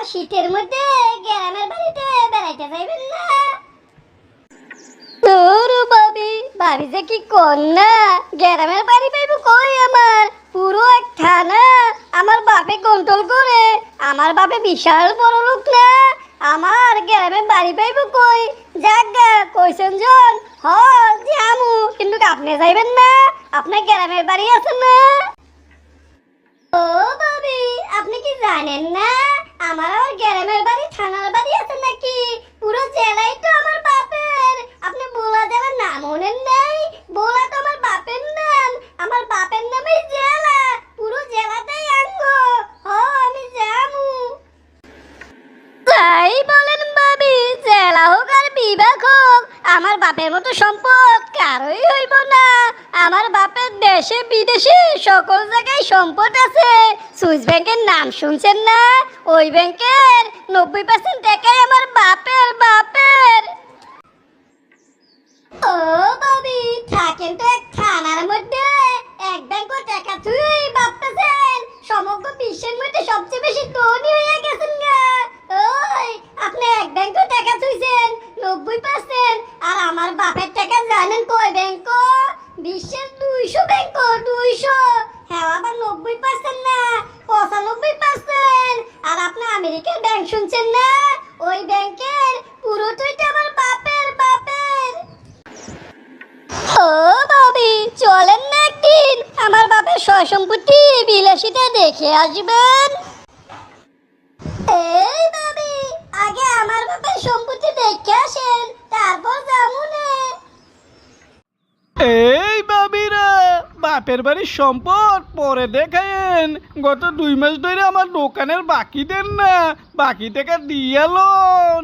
আবার শীতের মধ্যে গ্রামের বাড়িতে বেড়াইতে যাইবেন না। তোর বাবি বাড়ি যে কি কন্যা? গ্রামের বাড়ি পাইব কই আমার? পুরো এক থানা আমার বাপে কন্ট্রোল করে। আমার বাপে বিশাল বড় লোক না। আমার গ্রামে বাড়ি পাইব কই? জাগা কইছেন জন হ জামু কিন্তু আপনি যাইবেন না। আপনার গ্রামের বাড়ি আছে না। ও বাবি আপনি কি জানেন না? আমার আবার গ্রামের বাড়ি, থানার বাড়ি আছে নাকি? পুরো জেলাই তো আমার বাপের। আপনি বোলা জেলার নাম মনে নাই। বোলা তো আমার বাপের নাম। আমার বাপের নামই জেলা। পুরো জেলাটাই আঙ্গ। হ, আমি জামু তাই বলেন ভাবি, জেলা হোক আর বিভাগ হোক, আমার বাপের মতো সম্পদ কারোই হইব না। আমার বাপের দেশে বিদেশে সকল জায়গায় সম্পদ আছে। সুইস ব্যাংকের নাম শুনছেন না? ওই ব্যাংকের নব্বই পার্সেন্ট টাকাই আমার বাপের বাপের। ও বাবি, থাকেন তো এক থানার মধ্যে। এক ব্যাংক টাকা তুই ভাবতেছেন। সমগ্র বিশ্বের মধ্যে সবচেয়ে বেশি ধনী হয়ে গেছেন গা। ওই, আপনি এক ব্যাংক টাকা তুইছেন, নব্বই পার্সেন্ট আর আমার বাপের টাকা জানেন কয় ব্যাংক বিশ্বের দুইশো ব্যাংক দুইশো হ্যাঁ আবার নব্বই পার্সেন্ট না, পঁচানব্বই পার্সেন্ট আর আপনি আমেরিকার ব্যাংক শুনছেন না? ওই ব্যাংকের পুরোটাই আমার ও বাবি চলেন না একদিন। আমার বাপের সম্পত্তি বিলাসিতা দেখে আসবেন। এই বাবি আগে আমার বাপের সম্পত্তি দেখে আসেন, তারপর যাব না এই বাবিরা বাপের বাড়ির সম্পদ। পরে দেখেন, গত দুই মাস ধরে আমার দোকানের বাকি দেন না, বাকি টাকা দিয়ে লোন।